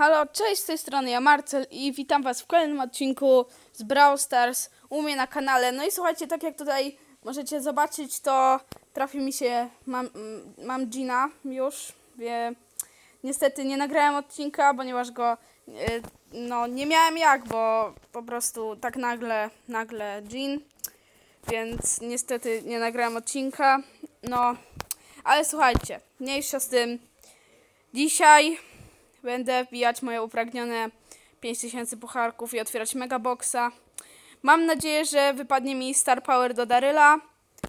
Halo, cześć z tej strony ja Marcel i witam was w kolejnym odcinku z Brawl Stars u mnie na kanale. No i słuchajcie, tak jak tutaj możecie zobaczyć, to trafi mi się, mam, mm, mam Gina już, wie, niestety nie nagrałem odcinka, ponieważ go, y, no nie miałem jak, bo po prostu tak nagle, nagle Jean, więc niestety nie nagrałem odcinka, no, ale słuchajcie, mniejsza z tym, dzisiaj Będę wbijać moje upragnione 5000 pucharków i otwierać megaboxa. Mam nadzieję, że wypadnie mi Star Power do Daryla.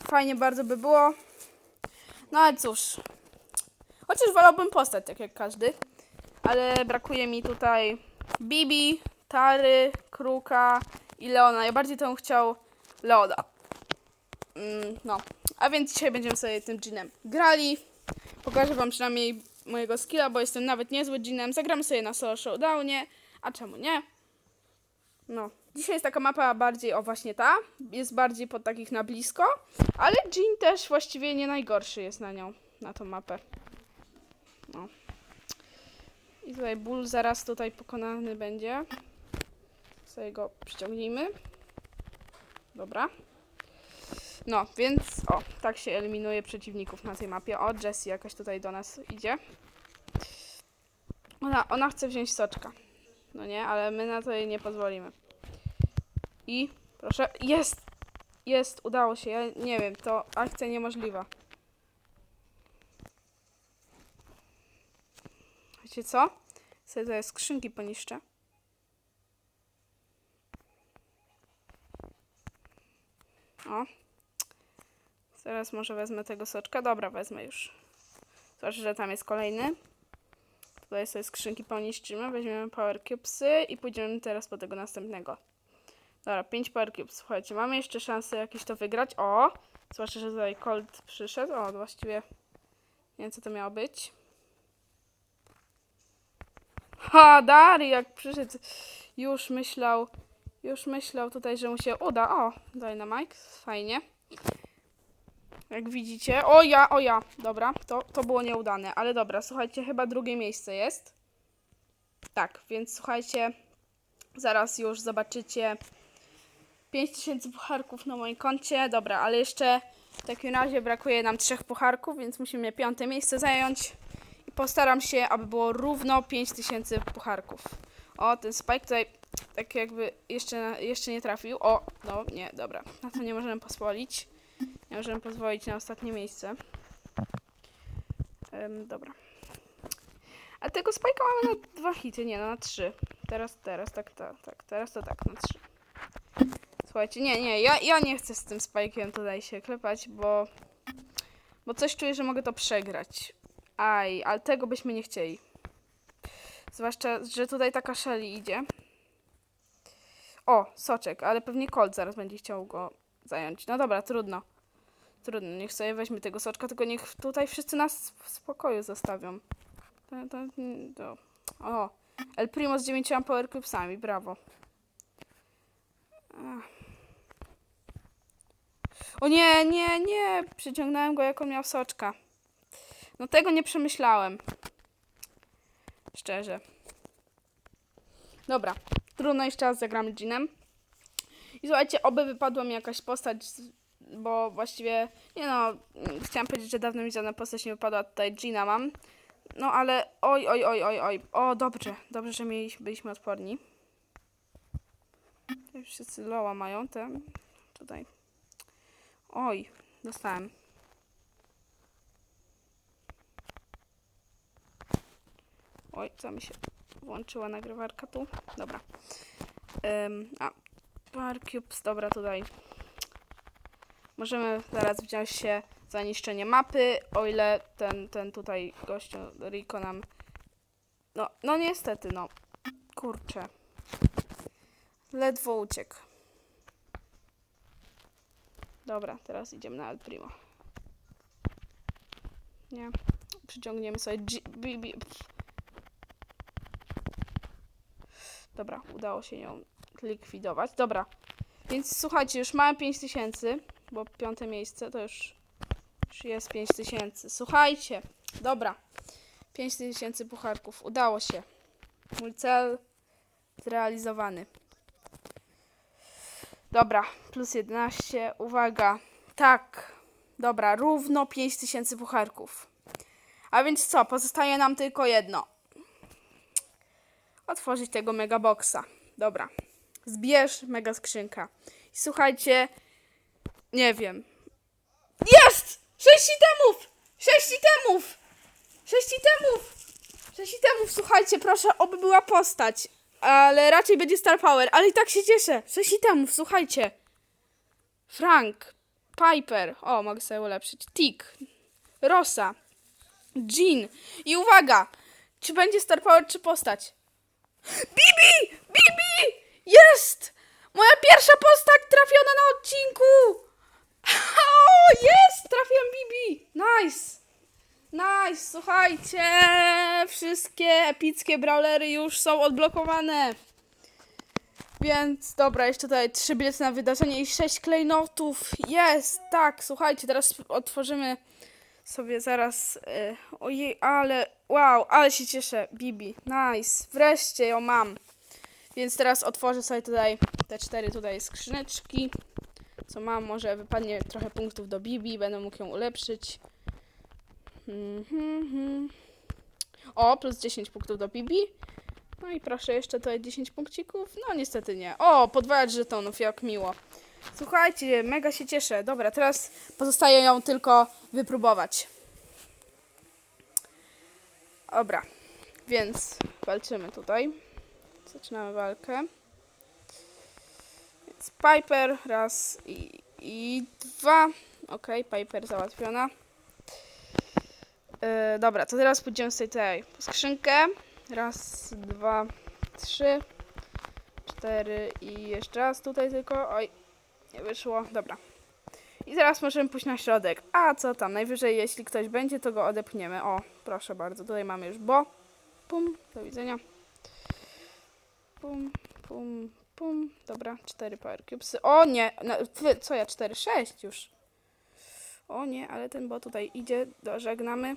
Fajnie bardzo by było. No ale cóż. Chociaż wolałbym postać, tak jak każdy. Ale brakuje mi tutaj Bibi, Tary, Kruka i Leona. Najbardziej to bym chciał Leona. Mm, no. A więc dzisiaj będziemy sobie tym dżinem grali. Pokażę wam przynajmniej mojego skilla, bo jestem nawet niezły dżinem. Zagramy sobie na solo showdownie, a czemu nie? No, dzisiaj jest taka mapa bardziej, o właśnie ta, jest bardziej pod takich na blisko, ale Jean też właściwie nie najgorszy jest na nią, na tą mapę. No. I tutaj ból zaraz tutaj pokonany będzie. Sobie go przyciągnijmy. Dobra. No, więc o, tak się eliminuje przeciwników na tej mapie. O, Jessie jakaś tutaj do nas idzie. Ona, ona chce wziąć soczka. No nie, ale my na to jej nie pozwolimy. I proszę, jest! Jest, udało się. Ja nie wiem, to akcja niemożliwa. Wiecie co? Sobie tutaj skrzynki poniszczę. O, Teraz może wezmę tego soczka. Dobra, wezmę już. Zobacz, że tam jest kolejny. Tutaj sobie skrzynki poniszczymy. Weźmiemy Power Cubesy i pójdziemy teraz po tego następnego. Dobra, 5 Power Cubes. Słuchajcie, mamy jeszcze szansę jakieś to wygrać. O! Zwłaszcza, że tutaj Colt przyszedł. O, właściwie nie wiem, co to miało być. Ha, Dari jak przyszedł. Już myślał, już myślał tutaj, że mu się uda. O, Dynamite, fajnie. Jak widzicie. O ja, o ja. Dobra, to, to było nieudane. Ale dobra, słuchajcie, chyba drugie miejsce jest. Tak, więc słuchajcie, zaraz już zobaczycie 5000 pucharków na moim koncie. Dobra, ale jeszcze w takim razie brakuje nam trzech pucharków, więc musimy piąte miejsce zająć. I postaram się, aby było równo 5000 pucharków. O, ten Spike tutaj tak jakby jeszcze, jeszcze nie trafił. O, no nie, dobra. Na to nie możemy pozwolić. Nie możemy pozwolić na ostatnie miejsce. Em, dobra. A tego spajka mamy na dwa hity, nie, no na trzy. Teraz, teraz, tak, tak, tak, teraz to tak, na trzy. Słuchajcie, nie, nie, ja, ja nie chcę z tym spajkiem tutaj się klepać, bo... Bo coś czuję, że mogę to przegrać. Aj, ale tego byśmy nie chcieli. Zwłaszcza, że tutaj taka Shelly idzie. O, soczek, ale pewnie Colt zaraz będzie chciał go zająć. No dobra, trudno. Trudno, niech sobie weźmie tego soczka, tylko niech tutaj wszyscy nas w spokoju zostawią. To. O, El Primo z dziewięcioma power cubesami, brawo. O nie, nie, nie, przyciągnąłem go jak on miał soczka. No tego nie przemyślałem. Szczerze. Dobra, trudno jeszcze raz zagramy Jeanem. I słuchajcie, oby wypadła mi jakaś postać, z- bo właściwie, nie no, mm, chciałam powiedzieć, że dawno mi żadna postać nie wypadła, tutaj Gina mam. No ale, oj, oj, oj, oj, oj, o, dobrze, dobrze, że mieliśmy, byliśmy odporni. Tutaj Wszyscy loa mają, te, tutaj. Oj, dostałem. Oj, co mi się włączyła nagrywarka tu? Dobra. Ym, a, Power Cubes, dobra, tutaj. Możemy zaraz wziąć się za niszczenie mapy, o ile ten, ten tutaj gościu Rico nam... No, no niestety, no. Kurczę. Ledwo uciekł. Dobra, teraz idziemy na El Primo. Nie. Przyciągniemy sobie G... B, B. Dobra, udało się ją likwidować. Dobra, więc słuchajcie, już mamy 5000, bo piąte miejsce to już, już jest 5000. Słuchajcie, dobra, 5000 pucharków, udało się. Mój cel zrealizowany. Dobra, plus 11. Uwaga. Tak. Dobra, równo 5000 pucharków. A więc co? Pozostaje nam tylko jedno. Otworzyć tego megaboxa. Dobra. Zbierz mega skrzynka. I słuchajcie, nie wiem. Jest! Sześć itemów! Sześć itemów! Sześć itemów! Sześć itemów, słuchajcie, proszę, oby była postać. Ale raczej będzie Star Power, ale i tak się cieszę. Sześć itemów, słuchajcie. Frank, Piper, o, mogę sobie ulepszyć. Tick, Rosa, Jean. I uwaga, czy będzie Star Power, czy postać? Bibi! Bibi! Jest! Moja pierwsza postać trafiona na odcinku! O, jest! Trafiłem Bibi! Nice! Nice! Słuchajcie! Wszystkie epickie brawlery już są odblokowane. Więc dobra, jeszcze tutaj trzy bilety na wydarzenie i sześć klejnotów. Jest! Tak, słuchajcie, teraz otworzymy sobie zaraz. y, ojej, ale. Wow, ale się cieszę. Bibi. Nice. Wreszcie ją mam. Więc teraz otworzę sobie tutaj te cztery tutaj skrzyneczki. Co mam, może wypadnie trochę punktów do Bibi, będę mógł ją ulepszyć. Mhm, mhm. O, plus 10 punktów do Bibi. No i proszę jeszcze tutaj 10 punkcików. No niestety nie. O, podwajać żetonów, jak miło. Słuchajcie, mega się cieszę. Dobra, teraz pozostaje ją tylko wypróbować. Dobra, więc walczymy tutaj. Zaczynamy walkę. Piper raz i, i dwa. Ok, Piper załatwiona. Yy, dobra, to teraz pójdziemy sobie tutaj po skrzynkę. Raz, dwa, trzy, cztery i jeszcze raz tutaj tylko. Oj, nie wyszło. Dobra. I teraz możemy pójść na środek. A co tam? Najwyżej, jeśli ktoś będzie, to go odepchniemy. O, proszę bardzo. Tutaj mamy już bo. Pum, do widzenia. Pum, pum, pum. Dobra, cztery power cubesy. O nie! No, co ja? Cztery, sześć już. O nie, ale ten bo tutaj idzie. Dożegnamy.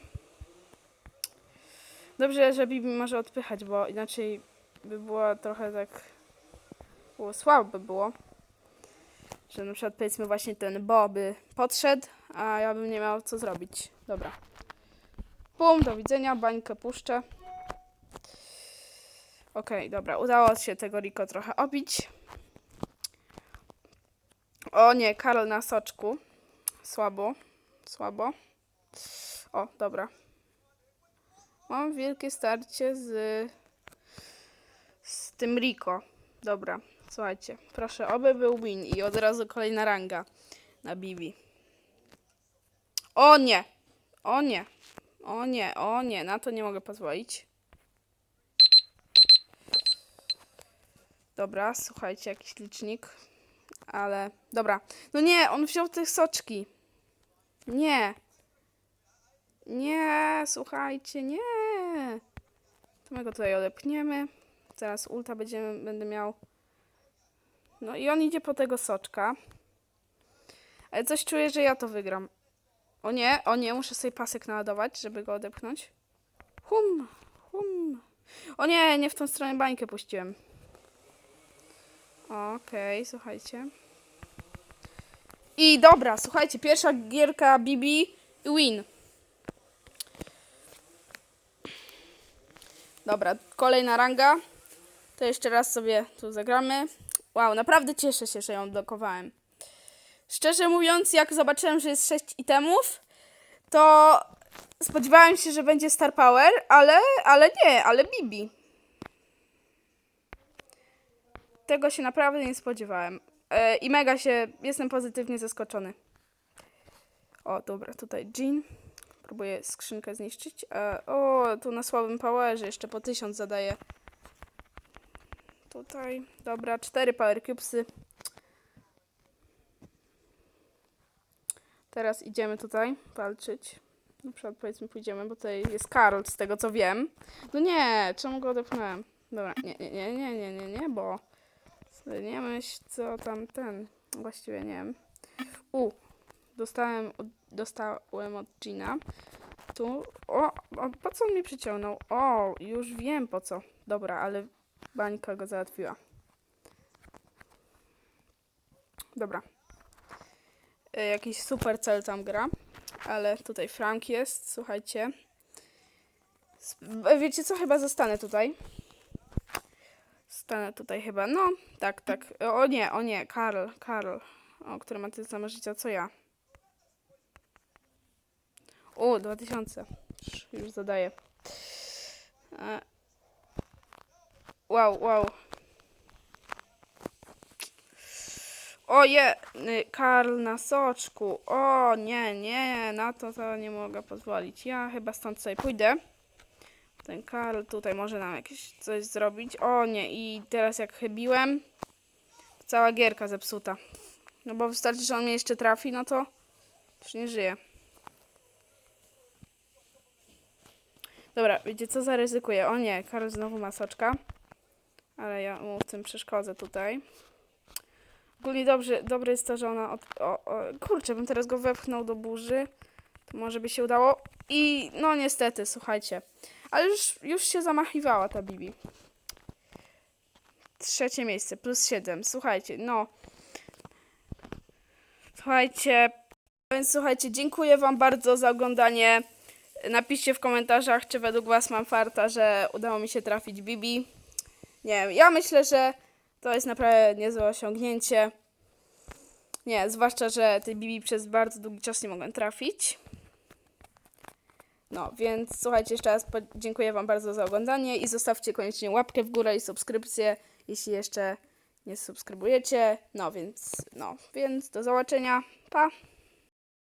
Dobrze, że Bibi może odpychać, bo inaczej by było trochę tak... Było słabo by było. Że na przykład powiedzmy właśnie ten bo by podszedł, a ja bym nie miał co zrobić. Dobra. Pum, do widzenia, bańkę puszczę. Okej, dobra, udało się tego Riko trochę obić. O nie, Karol na soczku. Słabo, słabo. O, dobra. Mam wielkie starcie z, z tym Riko. Dobra, słuchajcie, proszę, oby był win i od razu kolejna ranga na Bibi. O nie, o nie, o nie, o nie, na to nie mogę pozwolić. Dobra, słuchajcie, jakiś licznik. Ale, dobra. No nie, on wziął te soczki. Nie. Nie, słuchajcie, nie. To my go tutaj odepchniemy. Zaraz ulta będziemy, będę miał. No i on idzie po tego soczka. Ale coś czuję, że ja to wygram. O nie, o nie, muszę sobie pasek naładować, żeby go odepchnąć. Hum, hum. O nie, nie w tą stronę bańkę puściłem. Okej, słuchajcie. I dobra, słuchajcie, pierwsza gierka BB win. Dobra, kolejna ranga. To jeszcze raz sobie tu zagramy. Wow, naprawdę cieszę się, że ją odblokowałem. Szczerze mówiąc, jak zobaczyłem, że jest 6 itemów, to spodziewałem się, że będzie Star Power, ale, ale nie, ale Bibi. Tego się naprawdę nie spodziewałem. E, I mega się, jestem pozytywnie zaskoczony. O, dobra, tutaj Jean. Próbuję skrzynkę zniszczyć. E, o, tu na słabym powerze jeszcze po 1000 zadaję. Tutaj, dobra, 4 power cubesy. Teraz idziemy tutaj walczyć. Na przykład powiedzmy pójdziemy, bo tutaj jest Karol z tego co wiem. No nie, czemu go odepchnąłem? Dobra, nie, nie, nie, nie, nie, nie, nie, bo nie myśl co tam ten, właściwie nie wiem. U, dostałem dostałem od Gina. Tu. O, o, po co on mnie przyciągnął? O, już wiem po co. Dobra, ale bańka go załatwiła. Dobra. E, Jakiś super cel tam gra. Ale tutaj Frank jest, słuchajcie. E, Wiecie co, chyba zostanę tutaj. Stanę tutaj chyba. No, tak, tak. O nie, o nie, Karl, Karl. O, który ma tyle samo życia co ja. O, 2000. Sz, Już zadaję. E. Wow, wow. O je, y, Karl na soczku. O nie, nie, na to to nie mogę pozwolić. Ja chyba stąd sobie pójdę. Ten Karl tutaj może nam jakieś coś zrobić. O nie, i teraz jak chybiłem, cała gierka zepsuta. No bo wystarczy, że on mnie jeszcze trafi, no to już nie żyje. Dobra, wiecie co, zaryzykuję. O nie, Karol znowu ma soczka. Ale ja mu w tym przeszkodzę tutaj. Ogólnie dobrze, dobre jest to, że ona... Od, o, o, kurczę, bym teraz go wepchnął do burzy. To może by się udało. I no niestety, słuchajcie. Ale już, już się zamachiwała ta Bibi. Trzecie miejsce, plus 7. Słuchajcie, no. Słuchajcie. Więc słuchajcie, dziękuję Wam bardzo za oglądanie. Napiszcie w komentarzach, czy według Was mam farta, że udało mi się trafić Bibi. Nie wiem, ja myślę, że to jest naprawdę niezłe osiągnięcie. Nie, zwłaszcza, że tej Bibi przez bardzo długi czas nie mogłem trafić. No, więc słuchajcie, jeszcze raz dziękuję Wam bardzo za oglądanie i zostawcie koniecznie łapkę w górę i subskrypcję, jeśli jeszcze nie subskrybujecie. No, więc, no, więc do zobaczenia. Pa!